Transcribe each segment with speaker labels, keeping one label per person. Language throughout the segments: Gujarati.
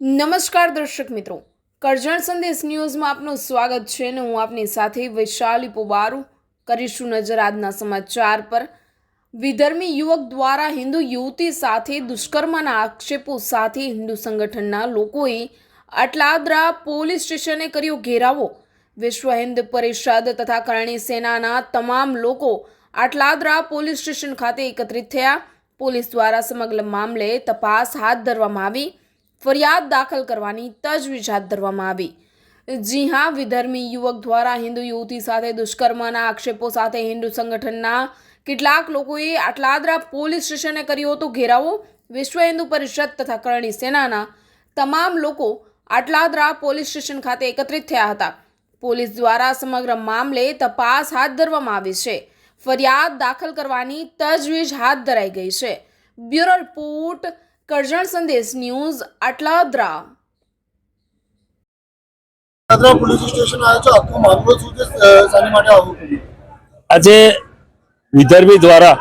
Speaker 1: નમસ્કાર દર્શક મિત્રો. કરજણ સંદેશ ન્યૂઝમાં આપનું સ્વાગત છે અને હું આપની સાથે વૈશાલી પોબારું કરીશું નજર આજના સમાચાર પર. વિધર્મી યુવક દ્વારા હિન્દુ યુવતી સાથે દુષ્કર્મના આક્ષેપો સાથે હિન્દુ સંગઠનના લોકોએ અટલાદરા પોલીસ સ્ટેશને કર્યો ઘેરાવો. વિશ્વ હિન્દ પરિષદ તથા કરણી સેનાના તમામ લોકો આટલાદરા પોલીસ સ્ટેશન ખાતે એકત્રિત થયા. પોલીસ દ્વારા સમગ્ર મામલે તપાસ હાથ ધરવામાં આવી. ફરિયાદ દાખલ કરવાની તજવીજ હાથ ધરવામાં આવી. જી હા, વિધર્મી યુવક દ્વારા હિન્દુ યુવતી સાથે દુષ્કર્મના આક્ષેપો સાથે હિન્દુ સંગઠનના કેટલાક લોકોએ આટલાદરા પોલીસ સ્ટેશને કર્યો હતો. ઘેરાવો, વિશ્વ હિન્દુ પરિષદ તથા કરણી સેનાના તમામ લોકો આટલાદરા પોલીસ સ્ટેશન ખાતે એકત્રિત થયા હતા. પોલીસ દ્વારા સમગ્ર મામલે તપાસ હાથ ધરવામાં આવી છે. ફરિયાદ દાખલ કરવાની તજવીજ હાથ ધરાઈ ગઈ છે. Bureau report Karjan Sandesh news Atladara.
Speaker 2: Dadra police station આવ્યો છે. આખો મામલો શું છે? શાની માટે આવું
Speaker 3: આજે વિદર્ભી દ્વારા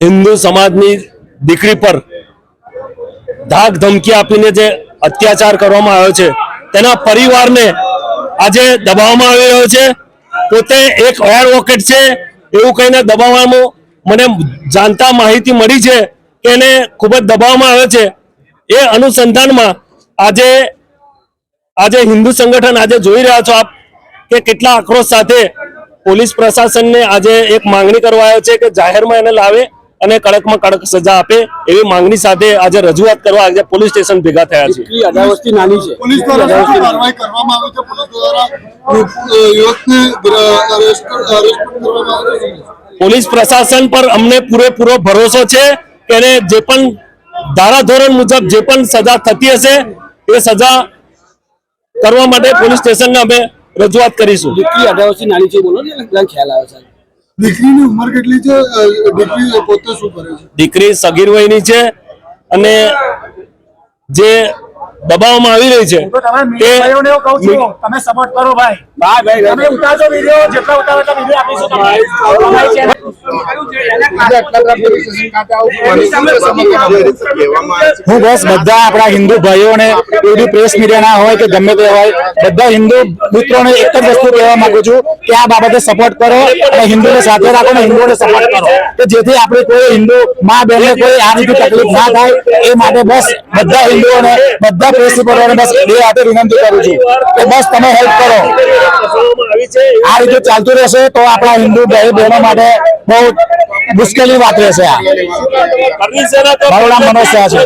Speaker 3: હિન્દુ સમાજની દીકરી પર ધાક ધમકી આપીને જે અત્યાચાર કરવામાં આવ્યો છે તેના પરિવારને આજે દબાવવામાં આવી રહ્યો છે. પોતે એક એડવોકેટ છે એવું કહીને દબાવવામાં મને જાણતા માહિતી મળી છે. કે એને ખૂબ જ દબાવવામાં આવે છે. એ અનુસંધાનમાં આજે આજે હિન્દુ સંગઠન આજે જોઈ રહ્યા છો આપ કે કેટલા આક્રોશ સાથે પોલીસ પ્રશાસનને આજે એક માંગણી કરવા આવ્યો છે કે જાહેરમાં એને લાવે અને કડકમાં કડક સજા આપે એવી માંગણી સાથે આજે રજૂઆત કરવા આજે પોલીસ સ્ટેશન ભેગા થયા છે.
Speaker 4: દીકરી નાની છે.
Speaker 2: પોલીસ દ્વારા કાર્યવાહી કરવામાં આવી છે? પોલીસ દ્વારા યુવકને અરેસ્ટ અરેસ્ટ કરવામાં આવી છે?
Speaker 3: પોલીસ પ્રશાસન પર અમને પૂરેપૂરો ભરોસો છે. એને જે પણ ધારાધોરણ મુજબ જે પણ સજા થતી હશે એ સજા કરવા માટે પોલીસ સ્ટેશનને અમે રજૂઆત કરીશું.
Speaker 4: દીકરી અઢાર નાની છે બોલો ને ખ્યાલ આવે છે
Speaker 2: દીકરીની ઉંમર કેટલી છે? દીકરી પોતે શું કરે છે?
Speaker 3: દીકરી સગીર વયની છે અને જે દબાવવામાં આવી રહી છે.
Speaker 5: તે ભાઈઓને એવું કહું છું તમે સપોર્ટ કરો ભાઈ.
Speaker 4: ભાઈ ભાઈ.
Speaker 5: તમે ઉતારજો વીડિયો જેટલા ઉતારો એટલા વીડિયો આપીશું તમને.
Speaker 6: હું બસ બધા આપણા હિન્દુ ભાઈઓને એવી પ્રેસ મીડિયા ના હોય કે ગમે તે હોય બધા હિન્દુ મિત્રોને એક જ વસ્તુ કહેવા માંગુ છું કે આ બાબતે સપોર્ટ કરો અને હિન્દુને સાથે રાખો અને હિન્દુઓને સપોર્ટ કરો. કે જેથી આપણે કોઈ હિન્દુ મા બહેનને કોઈ આ રીતે તકલીફ ના થાય એ માટે બસ બધા હિન્દુઓને બધા પ્રેસ રિપોર્ટરોને બસ બે હાથે વિનંતી કરું છું કે બસ તમે હેલ્પ કરો. આ રીતે ચાલતું રહેશે તો આપણા હિન્દુ ભાઈ બહેનો માટે બહુ મુશ્કેલી વાત રહેશે આ. મારું નામ મનોજ શાહ છે.